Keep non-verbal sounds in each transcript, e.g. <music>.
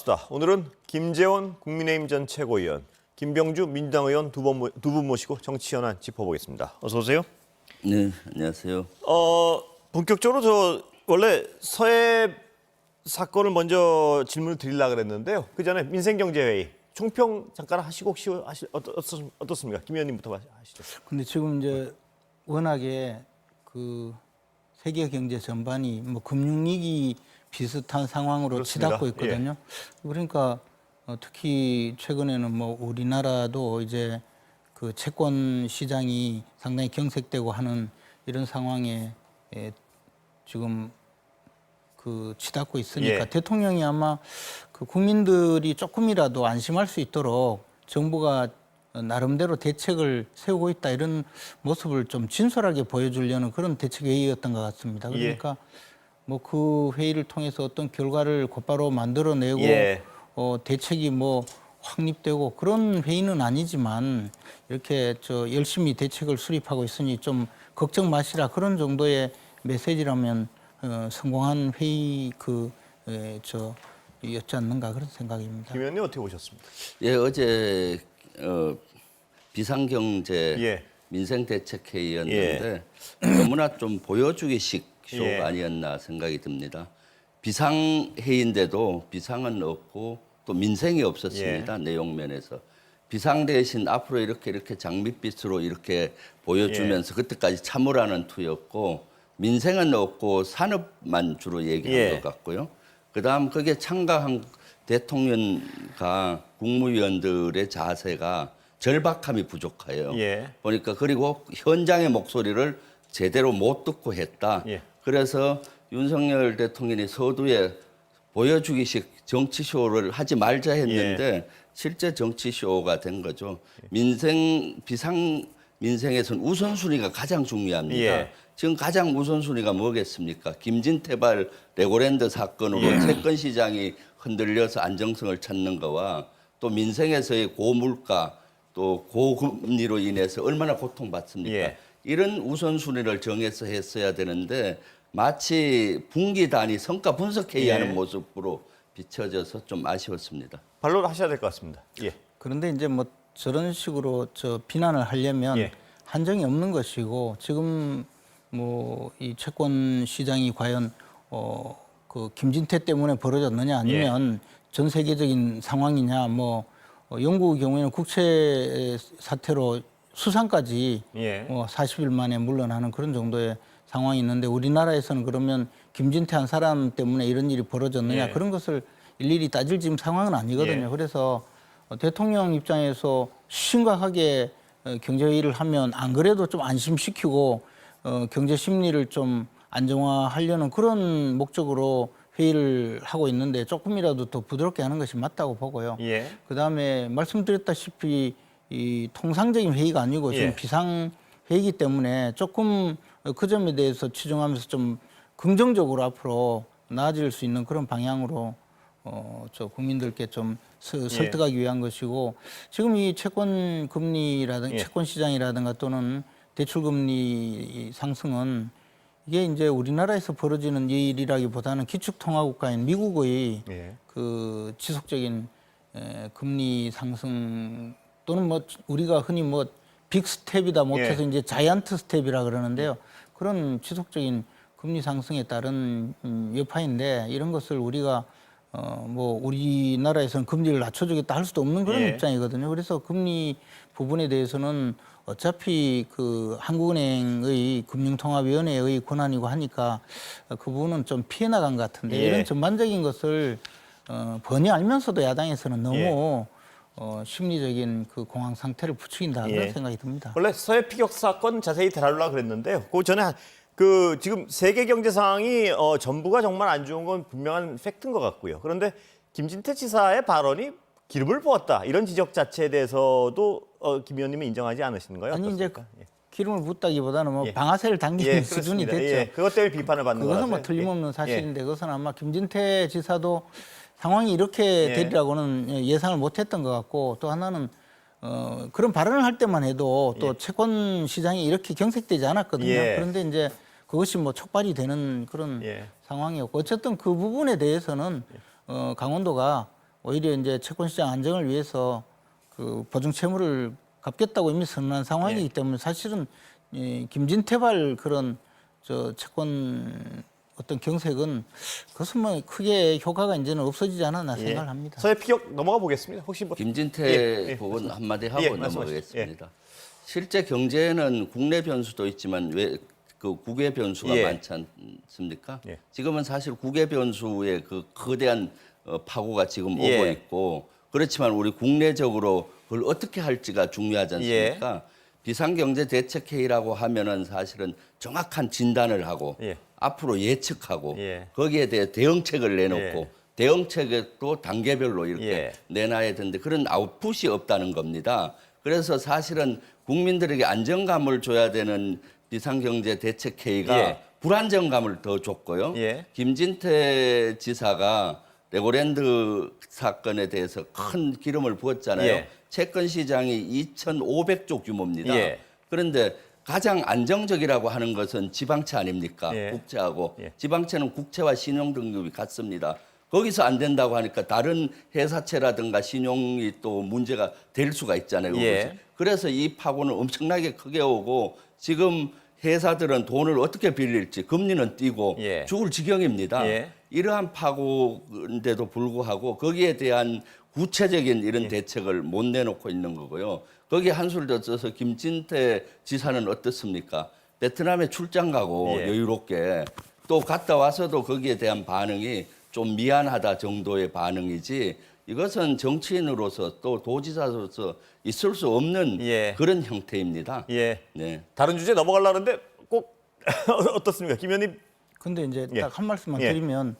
나왔수다. 오늘은 김재원 국민의힘 전 최고위원, 김병주 민주당 의원 두 분 두 분 모시고 정치 현안 짚어보겠습니다. 어서 오세요. 네, 안녕하세요. 어 본격적으로 저 원래 서해 사건을 먼저 질문을 드리려고 그랬는데요. 그 전에 민생경제회의 총평 잠깐 하시고 혹시 하시, 어떻, 어떻- 어떻습니까? 김 의원님부터 하시죠. 근데 지금 이제 워낙에 그 세계 경제 전반이 뭐 금융위기 비슷한 상황으로 그렇습니다. 예. 치닫고 있거든요. 그러니까 어, 특히 최근에는 뭐 우리나라도 이제 그 채권 시장이 상당히 경색되고 하는 이런 상황에 에, 지금 그 치닫고 있으니까 예. 대통령이 아마 그 국민들이 조금이라도 안심할 수 있도록 정부가 나름대로 대책을 세우고 있다 이런 모습을 좀 진솔하게 보여주려는 그런 대책 회의였던 것 같습니다. 예. 그러니까 뭐 그 회의를 통해서 어떤 결과를 곧바로 만들어내고 예. 어, 대책이 뭐 확립되고 그런 회의는 아니지만 이렇게 저 열심히 대책을 수립하고 있으니 좀 걱정 마시라 그런 정도의 메시지라면 어, 성공한 회의 그저 였지 않는가 그런 생각입니다. 김 의원님 어떻게 보셨습니까? 예, 어제 어, 비상경제 예. 민생대책회의였는데 너무나 좀 보여주기식 쇼가 예. 아니었나 생각이 듭니다. 비상회의인데도 비상은 없고 또 민생이 없었습니다. 예. 내용 면에서. 비상 대신 앞으로 이렇게 이렇게 장밋빛으로 이렇게 보여주면서 그때까지 참으라는 투였고 민생은 없고 산업만 주로 얘기한 예. 것 같고요. 그다음 거기에 참가한 대통령과 국무위원들의 자세가 절박함이 부족해요. 예. 보니까 그리고 현장의 목소리를 제대로 못 듣고 했다. 예. 그래서 윤석열 대통령이 서두에 보여주기식 정치쇼를 하지 말자 했는데 예. 실제 정치쇼가 된 거죠. 민생 비상 민생에서는 우선순위가 가장 중요합니다. 예. 지금 가장 우선순위가 뭐겠습니까? 김진태발 레고랜드 사건으로 예. 채권 시장이 흔들려서 안정성을 찾는 거와 또 민생에서의 고물가 또 고금리로 인해서 얼마나 고통받습니까? 예. 이런 우선순위를 정해서 했어야 되는데 마치 분기 단위 성과 분석회의하는 예. 모습으로 비춰져서 좀 아쉬웠습니다. 반론하셔야 될 것 같습니다. 예. 그런데 이제 뭐 저런 식으로 저 비난을 하려면 예. 한정이 없는 것이고 지금 뭐 이 채권 시장이 과연 어 그 김진태 때문에 벌어졌느냐 아니면 전 세계적인 상황이냐 뭐 어, 영국의 경우에는 국채 사태로 수상까지 예. 어, 40일 만에 물러나는 그런 정도의 상황이 있는데 우리나라에서는 그러면 김진태 한 사람 때문에 이런 일이 벌어졌느냐 예. 그런 것을 일일이 따질 지금 상황은 아니거든요. 예. 그래서 어, 대통령 입장에서 심각하게 어, 경제 회의를 하면 안 그래도 좀 안심시키고 어, 경제 심리를 좀 안정화하려는 그런 목적으로 회의를 하고 있는데 조금이라도 더 부드럽게 하는 것이 맞다고 보고요. 예. 그 다음에 말씀드렸다시피 이 통상적인 회의가 아니고 지금 예. 비상 회의이기 때문에 조금 그 점에 대해서 치중하면서 좀 긍정적으로 앞으로 나아질 수 있는 그런 방향으로 어, 저 국민들께 좀 서- 설득하기 위한 것이고 지금 이 채권 금리라든가 예. 채권 시장이라든가 또는 대출 금리 상승은 이게 이제 우리나라에서 벌어지는 일이라기보다는 기축 통화 국가인 미국의 예. 그 지속적인 에, 금리 상승 또는 뭐 우리가 흔히 뭐 빅 스텝이다 못해서 예. 이제 자이언트 스텝이라 그러는데요. 그런 지속적인 금리 상승에 따른 음, 여파인데 이런 것을 우리가 어뭐 우리나라에서는 금리를 낮춰주겠다 할 수도 없는 그런 예. 입장이거든요. 그래서 금리 부분에 대해서는 어차피 그 한국은행의 금융통합위원회의 권한이고 하니까 그 부분은 좀 피해 나간 것 같은데 예. 이런 전반적인 것을 어, 번이 알면서도 야당에서는 너무 예. 어, 심리적인 그 공황 상태를 부추긴다 예. 생각이 듭니다. 원래 서해 피격 사건 자세히 다루려고 그랬는데요. 그 전에 한- 그 지금 세계 경제 상황이 어, 전부가 정말 안 좋은 건 분명한 팩트인 것 같고요. 그런데 김진태 지사의 발언이 기름을 부었다 이런 지적 자체에 대해서도 어, 김 의원님이 인정하지 않으시는가요? 아니 이제 어떻습니까? 예. 기름을 붓다기보다는 뭐 예. 방아쇠를 당기는 예, <laughs> 수준이. 됐죠. 예, 그것 때문에 비판을 받는 그것은 거라서 뭐 틀림없는 예. 사실인데 그것은 아마 김진태 지사도 상황이 이렇게 예. 되리라고는 예상을 못했던 것 같고 또 하나는 어, 그런 발언을 할 때만 해도 또 채권 시장이 이렇게 경색되지 않았거든요. 예. 그런데 이제 그것이 뭐 촉발이 되는 그런 예. 상황이었고 어쨌든 그 부분에 대해서는 어, 강원도가 오히려 이제 채권 시장 안정을 위해서 그 보증 채무를 갚겠다고 이미 선언한 상황이기 예. 때문에 사실은 이 김진태발 그런 저 채권 어떤 경색은 그것은 뭐 크게 효과가 이제는 없어지지 않았나 예. 생각을 합니다. 서해 피격 넘어가 보겠습니다. 혹시 뭐 김진태 예, 예, 부분 한마디 하고 예. 넘어가겠습니다. 실제 경제는 국내 변수도 있지만 왜 그 국외 변수가 예. 많지 않습니까? 예. 지금은 사실 국외 변수의 그 거대한 어, 파고가 지금 오고 예. 있고 그렇지만 우리 국내적으로 그걸 어떻게 할지가 중요하지 않습니까? 비상경제 대책 회의라고 하면은 사실은 정확한 진단을 하고 예. 앞으로 예측하고 예. 거기에 대해 대응책을 내놓고 예. 대응책도 단계별로 이렇게 예. 내놔야 되는데 그런 아웃풋이 없다는 겁니다. 그래서 사실은 국민들에게 안정감을 줘야 되는 비상경제 대책 회의가 예. 불안정감을 더 줬고요. 예. 김진태 지사가 레고랜드 사건에 대해서 큰 기름을 부었잖아요. 예. 채권 시장이 2,500조 규모입니다. 예. 그런데 가장 안정적이라고 하는 것은 지방채 아닙니까? 예. 국채하고 예. 지방채는 국채와 신용 등급이 같습니다. 거기서 안 된다고 하니까 다른 회사채라든가 신용이 또 문제가 될 수가 있잖아요. 예. 그래서 이 파고는 엄청나게 크게 오고 지금 회사들은 돈을 어떻게 빌릴지 금리는 뛰고 예. 죽을 지경입니다. 예. 이러한 파고인데도 불구하고 거기에 대한 구체적인 이런 대책을 못 내놓고 있는 거고요. 거기에 한술 더 써서 김진태 지사는 어떻습니까? 베트남에 출장 가고 예. 여유롭게 또 갔다 와서도 거기에 대한 반응이 좀 미안하다 정도의 반응이지 이것은 정치인으로서 또 도지사로서 있을 수 없는 예. 그런 형태입니다. 예. 네. 다른 주제 넘어가려는데 꼭 <laughs> 어떻습니까? 김 의원님 근데 이제 예. 딱 한 말씀만 예. 드리면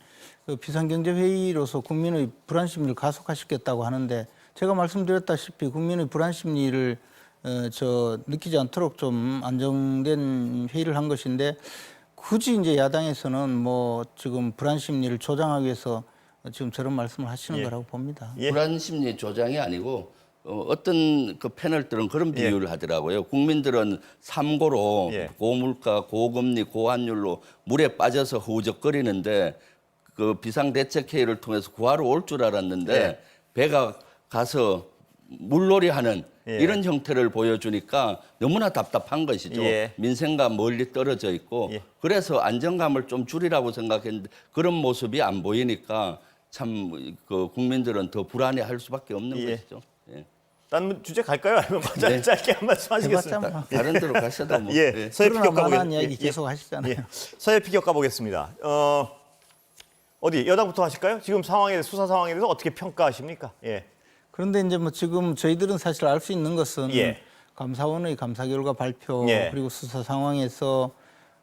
그 비상경제회의로서 국민의 불안 심리를 가속화시켰다고 하는데 제가 말씀드렸다시피 국민의 불안 심리를 어, 저 느끼지 않도록 좀 안정된 회의를 한 것인데 굳이 이제 야당에서는 뭐 지금 불안 심리를 조장하기 위해서 지금 저런 말씀을 하시는 예. 거라고 봅니다. 예. 불안 심리 조장이 아니고 어, 어떤 그 패널들은 그런 예. 비유를 하더라고요. 국민들은 삼고로 예. 고물가, 고금리, 고환율로 물에 빠져서 허우적거리는데 그 비상대책회의를 통해서 구하러 올 줄 알았는데 예. 배가 가서 물놀이하는 예. 이런 형태를 보여주니까 너무나 답답한 것이죠. 예. 민생과 멀리 떨어져 있고 예. 그래서 안정감을 좀 줄이라고 생각했는데 그런 모습이 안 보이니까 참 그 국민들은 더 불안해할 수밖에 없는 예. 것이죠. 예. 다른 주제 갈까요? 아니면 짧- 네. 짧게 한 말씀. 해봤자 뭐. 다른 데로 가셔도 뭐. <laughs> 예. 예. 서해 피격 만한 가보겠습니다. 이야기 예. 계속 하시잖아요. 예. 서해 피격 가보겠습니다. 어, 어디 여당부터 하실까요? 지금 상황에 대해서, 수사 상황에 대해서 어떻게 평가하십니까? 예. 그런데 이제 뭐 지금 저희들은 사실 알 수 있는 것은 예. 감사원의 감사 결과 발표 예. 그리고 수사 상황에서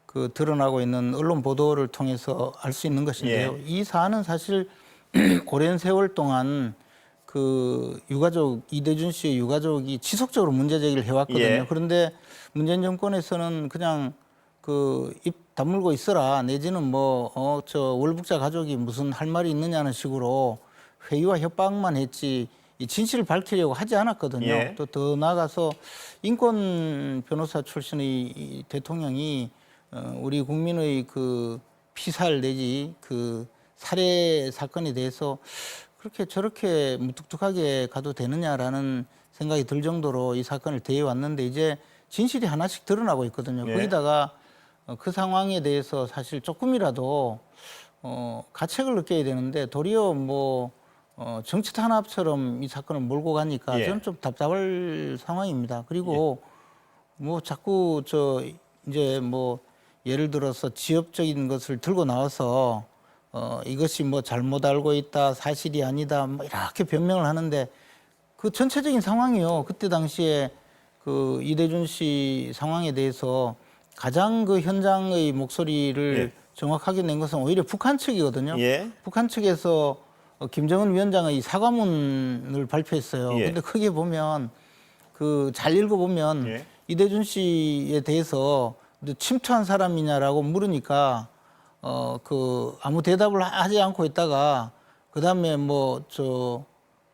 그 드러나고 있는 언론 보도를 통해서 알 수 있는 것인데요. 예. 이 사안은 사실 <clears throat> 오랜 세월 동안 그 유가족 이대준 씨의 유가족이 지속적으로 문제 제기를 해왔거든요. 예. 그런데 문재인 정권에서는 그냥 그 입 다물고 있어라 내지는 뭐어저 월북자 가족이 무슨 할 말이 있느냐는 식으로 회의와 협박만 했지 이 진실을 밝히려고 하지 않았거든요. 예. 또더 나아가서 인권 변호사 출신의 이 대통령이 어, 우리 국민의 그 피살 내지 그 살해 사건에 대해서 그렇게 저렇게 무뚝뚝하게 가도 되느냐라는 생각이 들 정도로 이 사건을 대해 왔는데 이제 진실이 하나씩 드러나고 있거든요. 예. 거기다가 어, 그 상황에 대해서 사실 조금이라도 어, 가책을 느껴야 되는데 도리어 뭐 어, 정치 탄압처럼 이 사건을 몰고 가니까 예. 저는 좀 답답할 상황입니다. 그리고 뭐 자꾸 저 이제 뭐 예를 들어서 지엽적인 것을 들고 나와서 어, 이것이 뭐 잘못 알고 있다 사실이 아니다 뭐 이렇게 변명을 하는데 그 전체적인 상황이요. 그때 당시에 그 이대준 씨 상황에 대해서 가장 그 현장의 목소리를 예. 정확하게 낸 것은 오히려 북한 측이거든요. 예. 북한 측에서 어, 김정은 위원장의 사과문을 발표했어요. 예. 근데 크게 보면 그 잘 읽어보면 예. 이대준 씨에 대해서 너 침투한 사람이냐라고 물으니까 어 그 아무 대답을 하- 하지 않고 있다가 그 다음에 뭐 저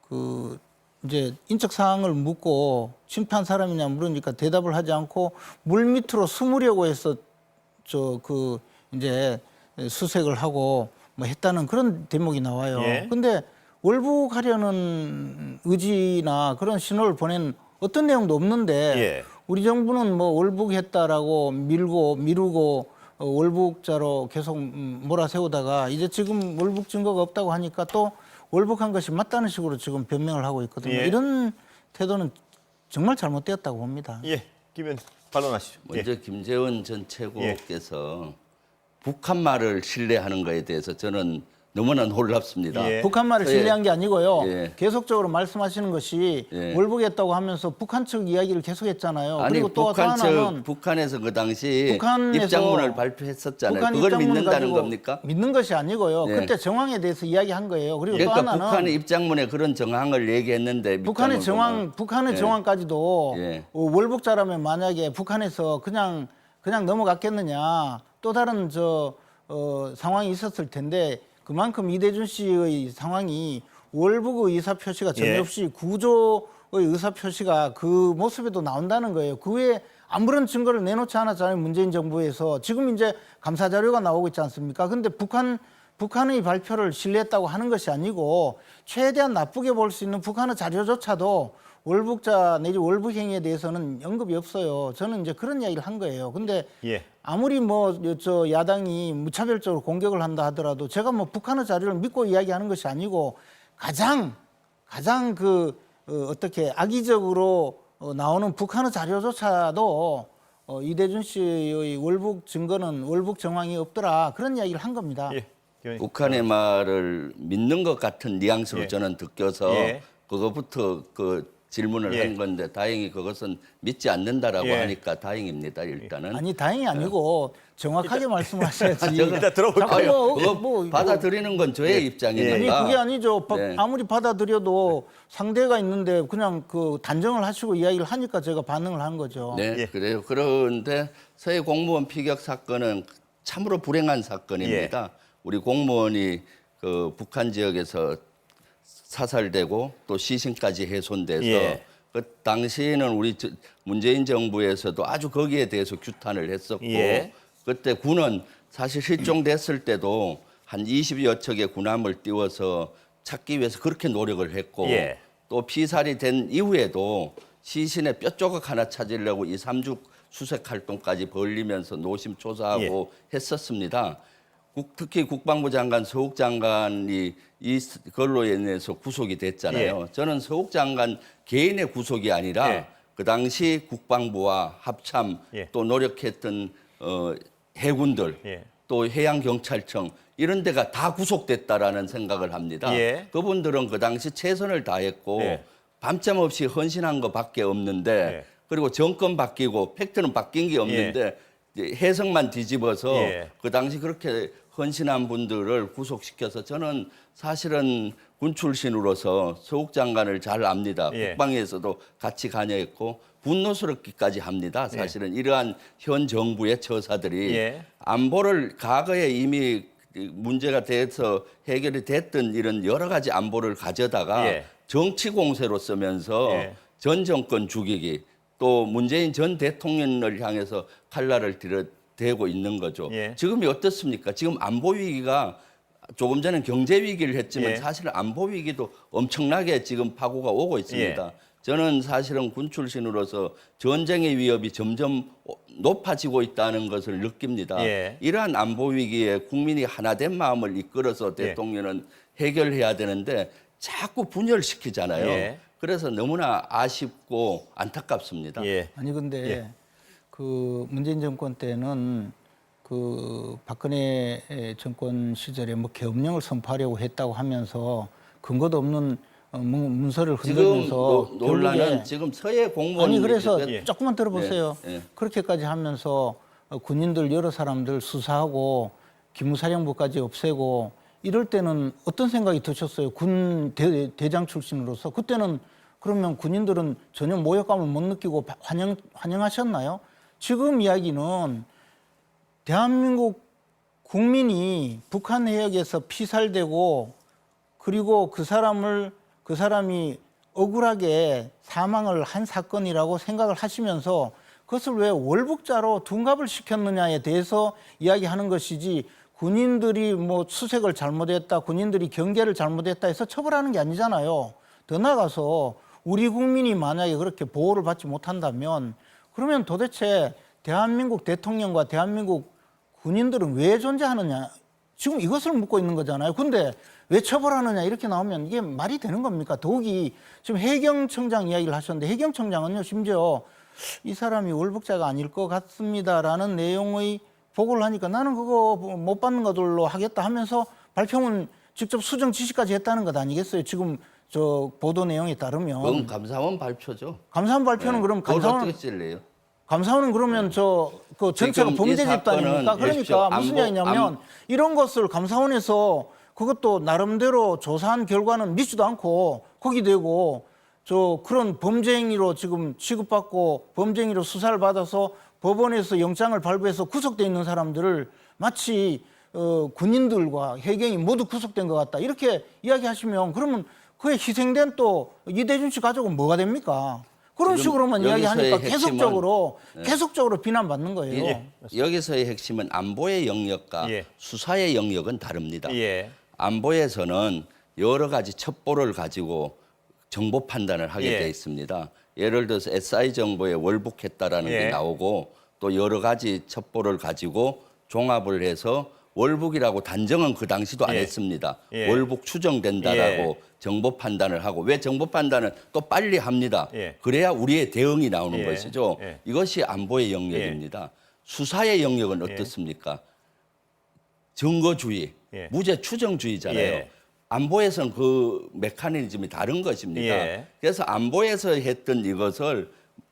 그 이제 인적 사항을 묻고 침투한 사람이냐 물으니까 대답을 하지 않고 물 밑으로 숨으려고 해서 저 그 이제 수색을 하고 뭐 했다는 그런 대목이 나와요. 예. 근데 월북하려는 의지나 그런 신호를 보낸 어떤 내용도 없는데 예. 우리 정부는 뭐 월북했다라고 밀고 미루고 어, 월북자로 계속 음, 몰아세우다가 이제 지금 월북 증거가 없다고 하니까 또 월북한 것이 맞다는 식으로 지금 변명을 하고 있거든요. 예. 이런 태도는 정말 잘못되었다고 봅니다. 예, 김현 반론하시죠. 예. 먼저 김재원 전 최고께서 북한 말을 신뢰하는 것에 대해서 저는 너무나 놀랍습니다. 예. 북한 말을 예. 신뢰한 게 아니고요. 예. 계속적으로 말씀하시는 것이 예. 월북했다고 하면서 북한 측 이야기를 계속했잖아요. 아니 그리고 또, 또 북한 하나는 측 북한에서 그 당시 북한에서 입장문을 발표했었잖아요. 북한 그걸 믿는다는 겁니까? 믿는 것이 아니고요. 예. 그때 정황에 대해서 이야기한 거예요. 그리고 또 그러니까 하나는 북한의 입장문에 그런 정황을 얘기했는데 북한의 정황, 보면. 북한의 예. 정황까지도 예. 어, 월북자라면 만약에 북한에서 그냥 그냥 넘어갔겠느냐 또 다른 저 어, 상황이 있었을 텐데 그만큼 이대준 씨의 상황이 월북의 의사 표시가 전혀 예. 없이 구조의 의사 표시가 그 모습에도 나온다는 거예요. 그 외에 아무런 증거를 내놓지 않았잖아요. 문재인 정부에서 지금 이제 감사 자료가 나오고 있지 않습니까? 근데 북한 북한의 발표를 신뢰했다고 하는 것이 아니고 최대한 나쁘게 볼 수 있는 북한의 자료조차도 월북자 내지 월북 행위에 대해서는 언급이 없어요. 저는 이제 그런 이야기를 한 거예요. 근데 예. 아무리 뭐 저 야당이 무차별적으로 공격을 한다 하더라도 제가 뭐 북한의 자료를 믿고 이야기하는 것이 아니고 가장 가장 그 어, 어떻게 악의적으로 어, 나오는 북한의 자료조차도 어, 이대준 씨의 월북 증거는 월북 정황이 없더라 그런 이야기를 한 겁니다. 예. 북한의 말을 믿는 것 같은 뉘앙스로 예. 저는 느껴서 예. 그거부터 그 질문을 예. 한 건데 다행히 그것은 믿지 않는다라고 예. 하니까 다행입니다 일단은. 아니 다행이 아니고 정확하게 말씀하셔야지. <laughs> 일단 들어볼까요? 자꾸 뭐, 그거 뭐 받아들이는 건 저의 예. 입장이니까. 아니 그게 아니죠. 바- 네. 아무리 받아들여도 상대가 있는데 그냥 그 단정을 하시고 이야기를 하니까 제가 반응을 한 거죠. 네, 예. 그래요. 그런데 서해 공무원 피격 사건은 참으로 불행한 사건입니다. 예. 우리 공무원이 그 북한 지역에서 사살되고 또 시신까지 훼손돼서 예. 그 당시에는 우리 저- 문재인 정부에서도 아주 거기에 대해서 규탄을 했었고 예. 그때 군은 사실 실종됐을 때도 한 20여 척의 군함을 띄워서 찾기 위해서 그렇게 노력을 했고 예. 또 피살이 된 이후에도 시신의 뼈 조각 하나 찾으려고 이 삼죽 수색 활동까지 벌리면서 노심초사하고 예. 했었습니다. 국- 특히 국방부 장관 서욱 장관이 이 스- 걸로 인해서 구속이 됐잖아요. 저는 서욱 장관 개인의 구속이 아니라 예. 그 당시 국방부와 합참 예. 또 노력했던 어, 해군들 예. 또 해양경찰청 이런 데가 다 구속됐다라는 생각을 합니다. 예. 그분들은 그 당시 최선을 다했고 예. 밤잠 없이 헌신한 것밖에 없는데 예. 그리고 정권 바뀌고 팩트는 바뀐 게 없는데 이제 해석만 뒤집어서 예. 그 당시 그렇게 헌신한 분들을 구속시켜서 저는 사실은 군 출신으로서 서욱 장관을 잘 압니다. 예. 국방에서도 같이 관여했고 분노스럽기까지 합니다. 사실은 이러한 현 정부의 처사들이 예. 안보를 과거에 이미 문제가 돼서 해결이 됐던 이런 여러 가지 안보를 가져다가 예. 정치 공세로 쓰면서 예. 전 정권 죽이기 또 문재인 전 대통령을 향해서 칼날을 들여 대고 있는 거죠. 예. 지금이 어떻습니까? 지금 안보 위기가 조금 전에 경제 위기를 했지만 예. 사실 안보 위기도 엄청나게 지금 파고가 오고 있습니다. 저는 사실은 군 출신으로서 전쟁의 위협이 점점 높아지고 있다는 것을 느낍니다. 예. 이러한 안보 위기에 국민이 하나된 마음을 이끌어서 예. 대통령은 해결해야 되는데 자꾸 분열시키잖아요. 예. 그래서 너무나 아쉽고 안타깝습니다. 예. 아니 근데 예. 그 문재인 정권 때는 그 박근혜 정권 시절에 뭐 계엄령을 선포하려고 했다고 하면서 근거도 없는 어, 문- 문서를 지금 흔들면서 노- 논란은 지금 서해 공무원 아니 그래서 예. 조금만 들어보세요. 예, 예. 그렇게까지 하면서 어, 군인들 여러 사람들 수사하고 기무사령부까지 없애고 이럴 때는 어떤 생각이 드셨어요? 군 대, 대장 출신으로서 그때는 그러면 군인들은 전혀 모욕감을 못 느끼고 바- 환영 환영하셨나요? 지금 이야기는 대한민국 국민이 북한 해역에서 피살되고 그리고 그 사람을 그 사람이 억울하게 사망을 한 사건이라고 생각을 하시면서 그것을 왜 월북자로 둔갑을 시켰느냐에 대해서 이야기하는 것이지 군인들이 뭐 수색을 잘못했다, 군인들이 경계를 잘못했다 해서 처벌하는 게 아니잖아요. 더 나아가서 우리 국민이 만약에 그렇게 보호를 받지 못한다면 그러면 도대체 대한민국 대통령과 대한민국 군인들은 왜 존재하느냐? 지금 이것을 묻고 있는 거잖아요. 근데 왜 처벌하느냐 이렇게 나오면 이게 말이 되는 겁니까? 더욱이 지금 해경청장 이야기를 하셨는데 해경청장은요 심지어 이 사람이 월북자가 아닐 것 같습니다라는 내용의 보고를 하니까 나는 그거 못 받는 것들로 하겠다 하면서 발표문 직접 수정 지시까지 했다는 것 아니겠어요? 지금 저 보도 내용에 따르면 감사원 발표죠. 감사원 발표는 그럼 그걸 감사원 어떻게 찔래요? 감사원은 그러면 저 그 전체가 지금 이 범죄 집단 사건은 아닙니까? 그러니까. 무슨 안보- 이야기냐면 안- 이런 것을 감사원에서 그것도 나름대로 조사한 결과는 믿지도 않고 거기 대고 저 그런 범죄 행위로 지금 취급받고 범죄 행위로 수사를 받아서 법원에서 영장을 발부해서 구속돼 있는 사람들을 마치 어, 군인들과 해경이 모두 구속된 것 같다 이렇게 이야기하시면 그러면 그에 희생된 또 이대준 씨 가족은 뭐가 됩니까? 그런 식으로만 이야기하니까 계속적으로 계속적으로 비난받는 거예요. 예. 여기서의 핵심은 안보의 영역과 예. 수사의 영역은 다릅니다. 예. 안보에서는 여러 가지 첩보를 가지고 정보 판단을 하게 예. 돼 있습니다. 예를 들어서 SI 정보에 월북했다라는 예. 게 나오고 또 여러 가지 첩보를 가지고 종합을 해서 월북이라고 단정은 그 당시도 안 예. 했습니다. 예. 월북 추정된다라고 예. 정보 판단을 하고 왜 정보 판단은 또 빨리 합니다. 예. 그래야 우리의 대응이 나오는 예. 것이죠. 예. 이것이 안보의 영역입니다. 수사의 영역은 어떻습니까? 증거주의, 예. 무죄 추정주의잖아요. 예. 안보에서는 그 메커니즘이 다른 것입니다. 예. 그래서 안보에서 했던 이것을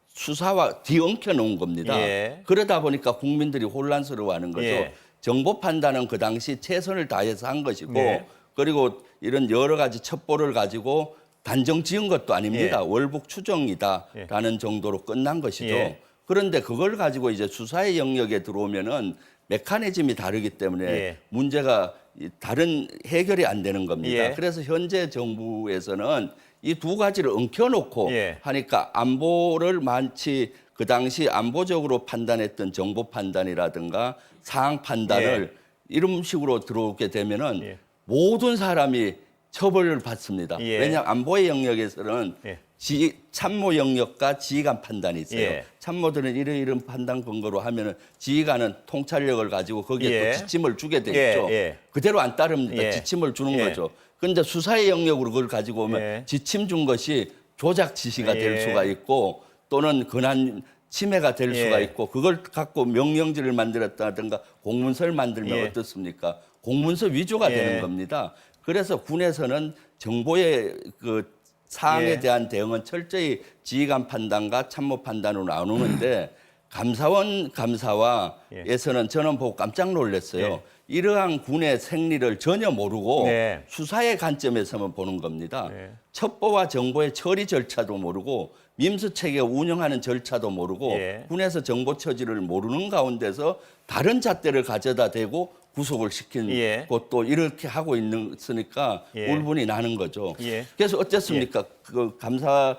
수사와 뒤엉켜 놓은 겁니다. 예. 그러다 보니까 국민들이 혼란스러워하는 거죠. 예. 정보 판단은 그 당시 최선을 다해서 한 것이고 예. 그리고 이런 여러 가지 첩보를 가지고 단정 지은 것도 아닙니다. 예. 월북 추정이다라는 정도로 끝난 것이죠. 예. 그런데 그걸 가지고 이제 수사의 영역에 들어오면은 메커니즘이 다르기 때문에 예. 문제가 이 다른 해결이 안 되는 겁니다. 예. 그래서 현재 정부에서는 이 두 가지를 엉켜놓고 예. 하니까 안보를 마치 그 당시 안보적으로 판단했던 정보 판단이라든가 상황 판단을 이런 식으로 들어오게 되면은 예. 모든 사람이 처벌을 받습니다. 예. 왜냐하면 안보의 영역에서는 예. 지, 참모 영역과 지휘관 판단이 있어요. 예. 참모들은 이런 이런 판단 근거로 하면은 지휘관은 통찰력을 가지고 거기에 예. 또 지침을 주게 돼 예, 있죠. 예. 그대로 안 따릅니다. 예. 지침을 주는 예. 거죠. 근데 수사의 영역으로 그걸 가지고 오면 예. 지침 준 것이 조작 지시가 될 예. 수가 있고 또는 권한 침해가 될 예. 수가 있고 그걸 갖고 명령지를 만들었다든가 공문서를 만들면 예. 어떻습니까? 공문서 위조가 예. 되는 겁니다. 그래서 군에서는 정보의 그 사항에 예. 대한 대응은 철저히 지휘관 판단과 참모 판단으로 나누는데 <clears throat> 감사원 감사와에서는 저는 보고 깜짝 놀랐어요. 예. 이러한 군의 생리를 전혀 모르고 네. 수사의 관점에서만 보는 겁니다. 네. 첩보와 정보의 처리 절차도 모르고 민수 체계 운영하는 절차도 모르고 예. 군에서 정보 처지를 모르는 가운데서 다른 잣대를 가져다 대고 구속을 시킨 예. 것도 이렇게 하고 있으니까 예. 울분이 나는 거죠. 예. 그래서 어쨌습니까? 그 감사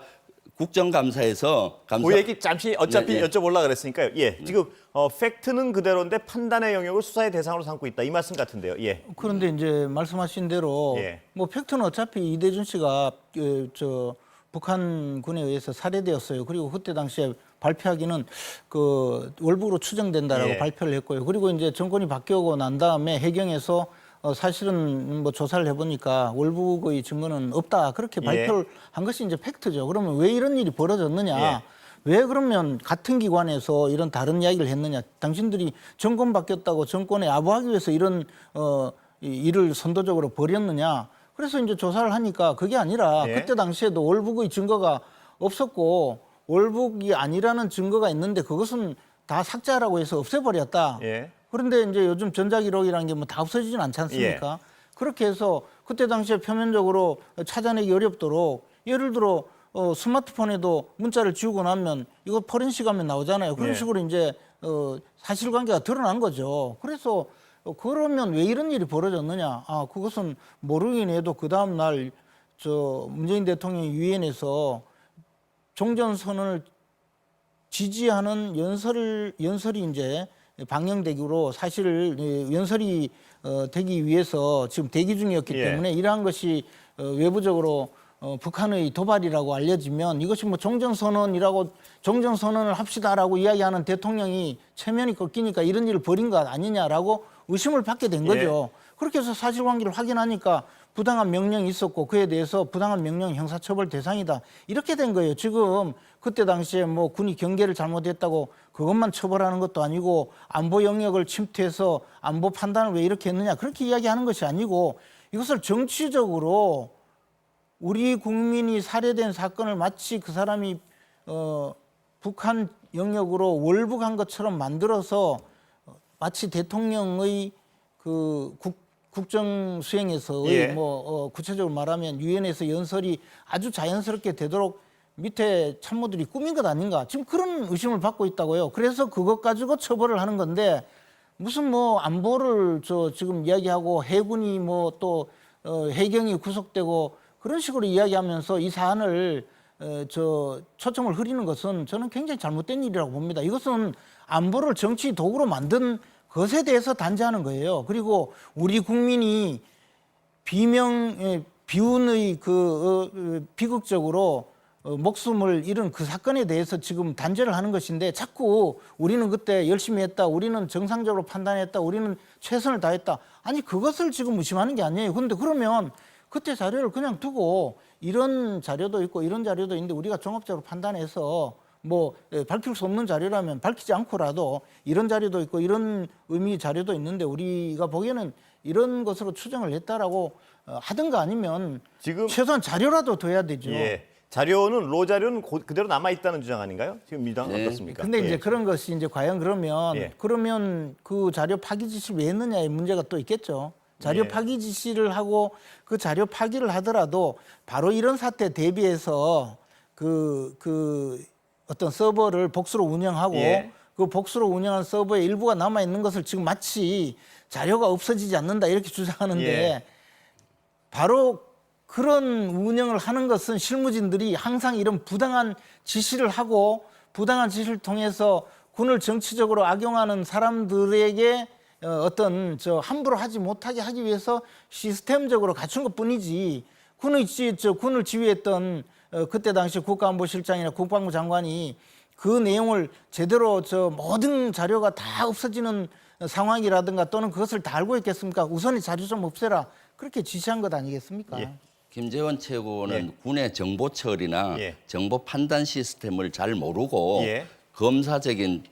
국정감사에서 감사 그 얘기 잠시 어차피 예, 예. 여쭤보려고 그랬으니까요. 예. 지금 어, 팩트는 그대로인데 판단의 영역을 수사의 대상으로 삼고 있다. 이 말씀 같은데요. 예. 그런데 이제 말씀하신 대로 예. 뭐 팩트는 어차피 이대준 씨가 그, 저 북한군에 의해서 살해되었어요. 그리고 그때 당시에 발표하기는 그 월북으로 추정된다라고 예. 발표를 했고요. 그리고 이제 정권이 바뀌고 난 다음에 해경에서 어, 사실은 뭐 조사를 해보니까 월북의 증거는 없다 그렇게 예. 발표를 한 것이 이제 팩트죠. 그러면 왜 이런 일이 벌어졌느냐? 예. 왜 그러면 같은 기관에서 이런 다른 이야기를 했느냐? 당신들이 정권 바뀌었다고 정권에 아부하기 위해서 이런 어, 이 일을 선도적으로 벌였느냐? 그래서 이제 조사를 하니까 그게 아니라 예. 그때 당시에도 월북의 증거가 없었고 월북이 아니라는 증거가 있는데 그것은 다 삭제하라고 해서 없애버렸다. 예. 그런데 이제 요즘 전자기록이라는 게 뭐 다 없어지진 않지 않습니까? 그렇게 해서 그때 당시에 표면적으로 찾아내기 어렵도록 예를 들어 어, 스마트폰에도 문자를 지우고 나면 이거 포렌식 하면 나오잖아요. 그런 예. 식으로 이제 어, 사실관계가 드러난 거죠. 그래서 어, 그러면 왜 이런 일이 벌어졌느냐? 아 그것은 모르긴 해도 그 다음 날 저 문재인 대통령이 유엔에서 종전 선언을 지지하는 연설을 연설이 이제 방영되기로 사실 이 연설이 어, 되기 위해서 지금 대기 중이었기 예. 때문에 이러한 것이 어, 외부적으로 어, 북한의 도발이라고 알려지면 이것이 뭐 종전선언이라고 종전선언을 합시다라고 이야기하는 대통령이 체면이 꺾이니까 이런 일을 벌인 것 아니냐라고 의심을 받게 된 거죠. 그렇게 해서 사실관계를 확인하니까 부당한 명령이 있었고 그에 대해서 부당한 명령 형사처벌 대상이다 이렇게 된 거예요. 지금 그때 당시에 뭐 군이 경계를 잘못했다고 그것만 처벌하는 것도 아니고 안보 영역을 침투해서 안보 판단을 왜 이렇게 했느냐 그렇게 이야기하는 것이 아니고 이것을 정치적으로 우리 국민이 살해된 사건을 마치 그 사람이 어, 북한 영역으로 월북한 것처럼 만들어서 어, 마치 대통령의 그 국, 국정 수행에서의 예. 뭐 어, 구체적으로 말하면 유엔에서 연설이 아주 자연스럽게 되도록 밑에 참모들이 꾸민 것 아닌가 지금 그런 의심을 받고 있다고요. 그래서 그것 가지고 처벌을 하는 건데 무슨 뭐 안보를 저 지금 이야기하고 해군이 뭐 또 어, 해경이 구속되고 그런 식으로 이야기하면서 이 사안을 어, 저 초점을 흐리는 것은 저는 굉장히 잘못된 일이라고 봅니다. 이것은 안보를 정치 도구로 만든 것에 대해서 단죄하는 거예요. 그리고 우리 국민이 비명 예, 비운의 그 어, 어, 비극적으로 어, 목숨을 잃은 그 사건에 대해서 지금 단죄를 하는 것인데 자꾸 우리는 그때 열심히 했다, 우리는 정상적으로 판단했다, 우리는 최선을 다했다. 아니 그것을 지금 의심하는 게 아니에요. 그런데 그러면 그때 자료를 그냥 두고 이런 자료도 있고 이런 자료도 있는데 우리가 종합적으로 판단해서 뭐 예, 밝힐 수 없는 자료라면 밝히지 않고라도 이런 자료도 있고 이런 의미 자료도 있는데 우리가 보기에는 이런 것으로 추정을 했다라고 어, 하든가 아니면 지금- 최소한 자료라도 둬야 되죠. 예. 자료는 로 자료는 고- 그대로 남아 있다는 주장 아닌가요? 지금 민주당 네. 어떻습니까? 근데 이제 예. 그런 것이 이제 과연 그러면 예. 그러면 그 자료 파기 지시를 왜 했느냐의 문제가 또 있겠죠. 자료 예. 파기 지시를 하고 그 자료 파기를 하더라도 바로 이런 사태 대비해서 그, 그 어떤 서버를 복수로 운영하고 예. 그 복수로 운영한 서버의 일부가 남아 있는 것을 지금 마치 자료가 없어지지 않는다 이렇게 주장하는데 예. 바로 그런 운영을 하는 것은 실무진들이 항상 이런 부당한 지시를 하고 부당한 지시를 통해서 군을 정치적으로 악용하는 사람들에게 어, 어떤 저 함부로 하지 못하게 하기 위해서 시스템적으로 갖춘 것뿐이지 군의 지, 저 군을 지휘했던 어, 그때 당시 국가안보실장이나 국방부 장관이 그 내용을 제대로 저 모든 자료가 다 없어지는 상황이라든가 또는 그것을 다 알고 있겠습니까? 우선이 자료 좀 없애라. 그렇게 지시한 것 아니겠습니까? 예. 김재원 최고는 군의 정보 처리나 예. 정보 판단 시스템을 잘 모르고 예. 검사적인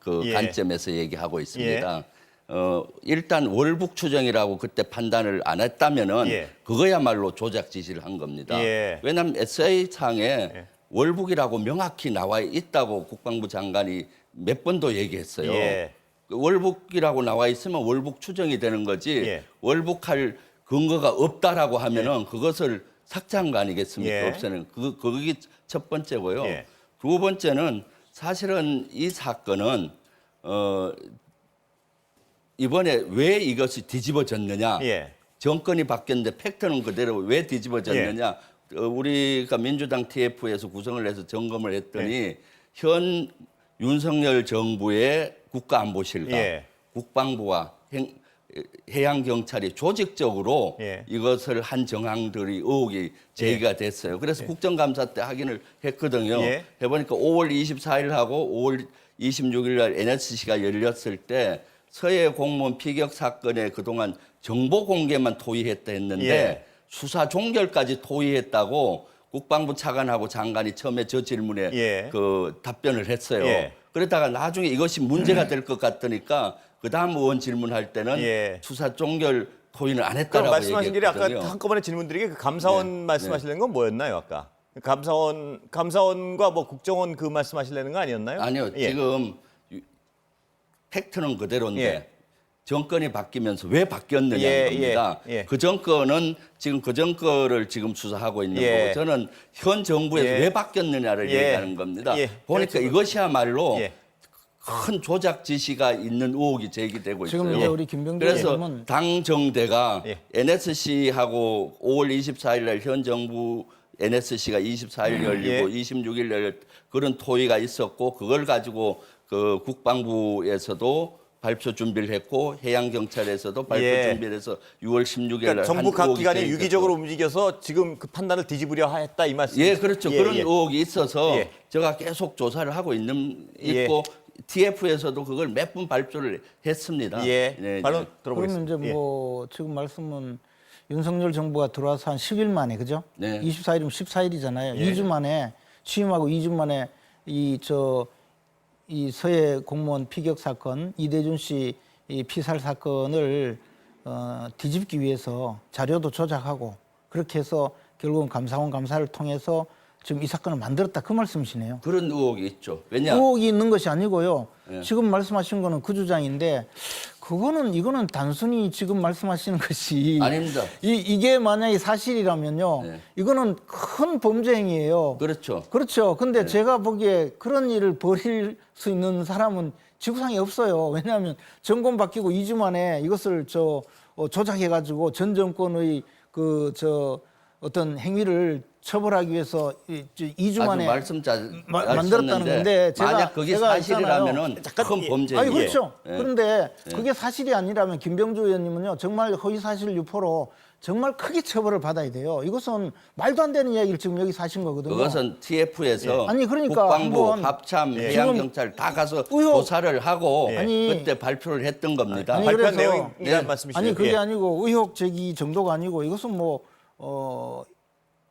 그 예. 관점에서 얘기하고 있습니다. 어, 일단 월북 추정이라고 그때 판단을 안 했다면은 예. 그거야말로 조작 지시를 한 겁니다. 예. 왜냐하면 SA 상에 월북이라고 명확히 나와 있다고 국방부 장관이 몇 번도 얘기했어요. 예. 그 월북이라고 나와 있으면 월북 추정이 되는 거지 예. 월북할 근거가 없다라고 하면은 그것을 삭제한 거 아니겠습니까? 예. 없애는 그 그게 첫 번째고요. 예. 두 번째는 사실은 이 사건은 어 이번에 왜 이것이 뒤집어졌느냐? 예. 정권이 바뀌었는데 팩트는 그대로 왜 뒤집어졌느냐? 어, 우리가 민주당 TF에서 구성을 해서 점검을 했더니 예. 현 윤석열 정부의 국가안보실과 예. 국방부와 행, 해양 경찰이 조직적으로 예. 이것을 한 정황들이 의혹이 제기가 됐어요. 그래서 국정감사 때 확인을 했거든요. 예. 해보니까 5월 24일하고 5월 26일 날 NSC가 열렸을 때 서해 공무원 피격 사건에 그동안 정보 공개만 토의했다 했는데 예. 수사 종결까지 토의했다고 국방부 차관하고 장관이 처음에 저 질문에 예. 그 답변을 했어요. 예. 그러다가 나중에 이것이 문제가 될 것 같으니까 그 다음 의원 질문할 때는 예. 수사 종결 토의는 안 했다라고 말씀하신 길에 아까. 한꺼번에 질문 드리게 그 감사원 네. 말씀하시려는 건 뭐였나요, 아까? 감사원 감사원과 뭐 국정원 그 말씀하시려는 거 아니었나요? 아니요. 예. 지금 유- 팩트는 그대로인데 예. 정권이 바뀌면서 왜 바뀌었느냐는 예, 겁니다. 예, 예. 그 정권은 지금 그 정권을 지금 수사하고 있는 예. 거고 저는 현 정부에서 예. 왜 바뀌었느냐를 예. 얘기하는 겁니다. 예. 보니까 그렇죠. 이것이야말로 예. 큰 조작 지시가 있는 의혹이 제기되고 지금 있어요. 이제 우리 김병대 그래서 의원은 당 정대가 예. NSC하고 5월 24일 날 현 정부 NSC가 24일 열리고 예. 26일 날 그런 토의가 있었고 그걸 가지고 그 국방부에서도 발표 준비를 했고 해양 경찰에서도 발표 예. 준비를 해서 6월 16일 그러니까 날 정부 한각 기관이. 유기적으로 움직여서 지금 그 판단을 뒤집으려 했다 이 말씀. 예, 그렇죠. 그런 의혹이 있어서 예. 제가 계속 조사를 하고 있는 예. 있고 TF에서도 그걸 몇번 발표를 했습니다. 예. 네, 바로 네. 그러면 들어보겠습니다. 이제 뭐 지금 말씀은 윤석열 정부가 들어와서 한 10일 만에 그죠? 네. 24일이면 14일이잖아요. 예. 2주 만에 취임하고 2주 만에 이저 이 서해 공무원 피격 사건 이대준 씨 이 피살 사건을 어, 뒤집기 위해서 자료도 조작하고 그렇게 해서 결국은 감사원 감사를 통해서 지금 이 사건을 만들었다 그 말씀이시네요. 그런 의혹이 있죠. 왜냐? 의혹이 있는 것이 아니고요. 예. 지금 말씀하신 거는 그 주장인데 그거는 이거는 단순히 지금 말씀하시는 것이 아닙니다. 이, 이게 만약에 사실이라면요. 네. 이거는 큰 범죄 행위예요. 그렇죠. 그렇죠. 근데 제가 보기에 그런 일을 벌일 수 있는 사람은 지구상에 없어요. 왜냐하면 정권 바뀌고 2주 만에 이것을 저 어, 조작해 가지고 전 정권의 그저 어떤 행위를 처벌하기 위해서 이, 저 2주 아주 만에 말씀 잘 마- 만들었다는 건데 제가- 만약 그게 제가 사실이라면은 잠깐, 큰 예. 범죄예요. 아니 그렇죠. 예. 그런데 그게 사실이 아니라면 김병주 의원님은요 정말 허위 사실 유포로 정말 크게 처벌을 받아야 돼요. 이것은 말도 안 되는 이야기를 지금 여기서 하신 거거든요. 그것은 TF에서 아니, 그러니까 국방부, 합참, 예. 해양경찰 다 가서 의혹- 조사를 하고 아니- 그때 발표를 했던 겁니다. 아니, 발표한 내용이란 예. 말씀이시죠? 아니 그게 예. 아니고 의혹 제기 정도가 아니고 이것은 뭐 어,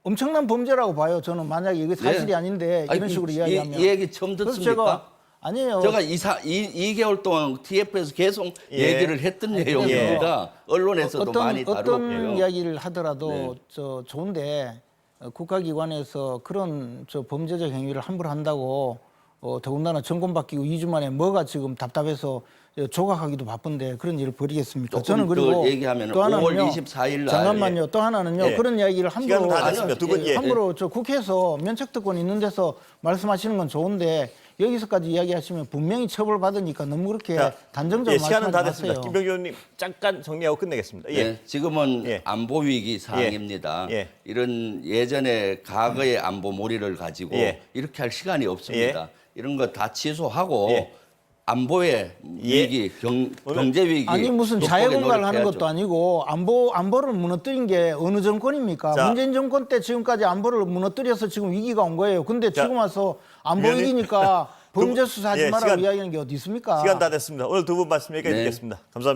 엄청난 범죄라고 봐요. 저는 만약에 이게 사실이 예. 아닌데 이런 아니, 식으로 이, 이야기하면 이, 이 얘기 처음 듣습니까? 제가 아니에요. 제가 이사 이, 2개월 동안 TF에서 계속 예. 얘기를 했던 내용입니다. 언론에서도 어떤 많이 어떤 다뤘고요. 이야기를 하더라도 네. 저 좋은데 어, 국가기관에서 그런 저 범죄적 행위를 함부로 한다고 어, 더군다나 정권 바뀌고 2주 만에 뭐가 지금 답답해서 어, 조각하기도 바쁜데 그런 일을 벌이겠습니까? 저는 더 그리고 얘기하면은 또 5월 하나는요. 24일 날 잠깐만요. 또 하나는요. 예. 그런 이야기를 함부로 시간은 다 됐습니다. 두 분, 예. 함부로 저 국회에서 면책 특권 있는 데서 말씀하시는 건 좋은데 여기서까지 이야기하시면 분명히 처벌받으니까 너무 그렇게 자, 단정적으로 예, 시간은 다 됐습니다. 마세요. 김병주 의원님 잠깐 정리하고 끝내겠습니다. 예. 예, 지금은 예. 안보 위기 상황입니다. 예. 이런 예전에 과거의 안보 몰이를 가지고 예. 이렇게 할 시간이 없습니다. 이런 거 다 취소하고 예. 안보의 위기, 경, 경제 위기 아니 무슨 극복에 자해공갈을 하는. 것도 아니고 안보 안보를 무너뜨린 게 어느 정권입니까? 자. 문재인 정권 때 지금까지 안보를 무너뜨려서 지금 위기가 온 거예요. 근데 자, 지금 와서 안보 위원님. 위기니까 <laughs> 범죄 수사하지 예, 말라고 시간- 이야기하는 게 어디 있습니까? 시간 다 됐습니다. 오늘 두 분 말씀 여기까지 네. 듣겠습니다. 감사합니다.